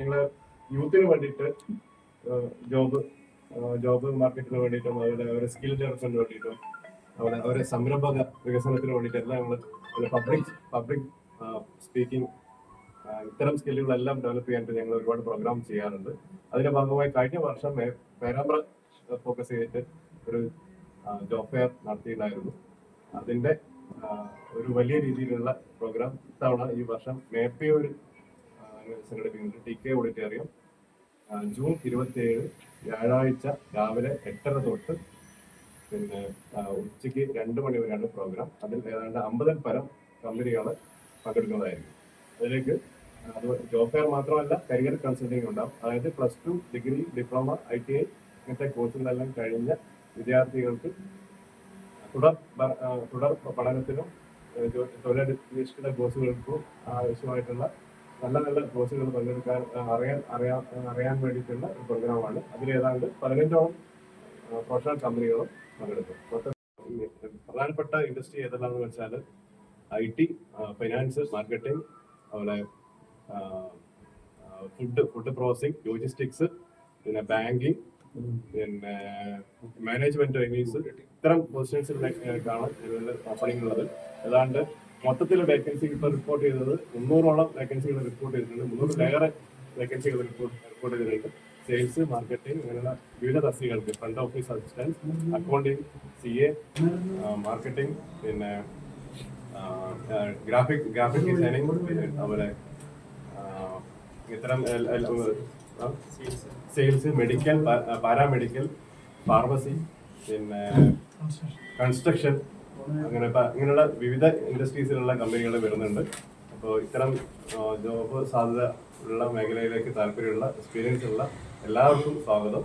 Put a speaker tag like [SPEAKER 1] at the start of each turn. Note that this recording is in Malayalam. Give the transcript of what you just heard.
[SPEAKER 1] ഞങ്ങൾ യൂത്തിന് വേണ്ടിയിട്ട് ജോബ് ജോബ് മാർക്കറ്റിന് വേണ്ടിയിട്ടും അതുപോലെ അവരെ സ്കിൽ ഡെവലപ്മെന്റിന് വേണ്ടിയിട്ടും അതുപോലെ അവരെ സംരംഭക വികസനത്തിന് വേണ്ടിയിട്ടെല്ലാം ഞങ്ങൾ പബ്ലിക് പബ്ലിക് സ്പീക്കിംഗ് ഇത്തരം സ്കില്ലുകളെല്ലാം ഡെവലപ്പ് ചെയ്യാനായിട്ട് ഞങ്ങൾ ഒരുപാട് പ്രോഗ്രാം ചെയ്യാറുണ്ട്. അതിന്റെ ഭാഗമായി കഴിഞ്ഞ വർഷം പേരാമ്പ്ര ഫോക്കസ് ചെയ്തിട്ട് ഒരു ജോബ് ഫെയർ നടത്തിയിട്ടുണ്ടായിരുന്നു. അതിന്റെ ഒരു വലിയ രീതിയിലുള്ള പ്രോഗ്രാം ഇത്തവണ ഈ വർഷം മേപ്പയൂർ ആ, സംഘടിപ്പിക്കുന്നുണ്ട് ടി കെ ഓഡിറ്റോറിയം ജൂൺ ഇരുപത്തിയേഴ് വ്യാഴാഴ്ച രാവിലെ എട്ടര തൊട്ട് പിന്നെ ഉച്ചയ്ക്ക് രണ്ട് മണി വരെയാണ് പ്രോഗ്രാം അതിൽ ഏതാണ്ട് അമ്പതിൽ പരം കമ്പനികൾ പങ്കെടുക്കുന്നതായിരിക്കും. അതിലേക്ക് അത് ജോബ് ഫെയർ മാത്രമല്ല കരിയർ കൺസൾട്ടിങ് ഉണ്ടാവും. അതായത് plus two degree diploma I T I ഇങ്ങനത്തെ കോഴ്സുകളെല്ലാം കഴിഞ്ഞ വിദ്യാർത്ഥികൾക്ക് തുടർ തുടർ പഠനത്തിനും തൊഴിലധിഷ്ഠിത കോഴ്സുകൾക്കും ആവശ്യമായിട്ടുള്ള നല്ല നല്ല കോഴ്സുകൾ പങ്കെടുക്കാൻ അറിയാൻ അറിയാൻ അറിയാൻ വേണ്ടിയിട്ടുള്ള ഒരു പ്രോഗ്രാമാണ് അതിൽ ഏതാണ്ട് പതിനഞ്ചോളം പ്രൊഫഷണൽ കമ്പനികളും പങ്കെടുക്കും. പ്രധാനപ്പെട്ട ഇൻഡസ്ട്രി ഏതെല്ലാമെന്ന് വെച്ചാൽ ഐ ടി ഫൈനാൻസ് മാർക്കറ്റിംഗ് അതുപോലെ ഫുഡ് ഫുഡ് പ്രോസസിങ് ലോജിസ്റ്റിക്സ് പിന്നെ ബാങ്കിങ് പിന്നെ മാനേജ്മെന്റ് ഇത്തരം പൊസിഷൻസിൽ കാണാൻ ഓപ്പണിംഗ് ഉള്ളത് ഏതാണ്ട് മൊത്തത്തിൽ വേക്കൻസി ഇപ്പോൾ റിപ്പോർട്ട് ചെയ്തത് മുന്നൂറോളം വേക്കൻസികൾ റിപ്പോർട്ട് ചെയ്തിട്ടുണ്ട്. മുന്നൂറ് മുന്നൂറിലേറെ വേക്കൻസികൾ റിപ്പോർട്ട് റിപ്പോർട്ട് ചെയ്തിട്ടുണ്ട് സെയിൽസ് മാർക്കറ്റിംഗ് അങ്ങനെയുള്ള വിവിധ തസ്തികൾക്ക് front office assistance accounting C A marketing പിന്നെ ഗ്രാഫിക് ഗ്രാഫിക് ഡിസൈനിങ് അതുപോലെ ഇത്തരം സെയിൽസ് മെഡിക്കൽ പാരാമെഡിക്കൽ ഫാർമസി പിന്നെ കൺസ്ട്രക്ഷൻ അങ്ങനെ ഇങ്ങനെയുള്ള വിവിധ ഇൻഡസ്ട്രീസിലുള്ള കമ്പനികൾ വരുന്നുണ്ട്. അപ്പോൾ ഇത്തരം ജോബ് സാധ്യത ഉള്ള മേഖലയിലേക്ക് താല്പര്യമുള്ള എക്സ്പീരിയൻസ് ഉള്ള എല്ലാവർക്കും സ്വാഗതം.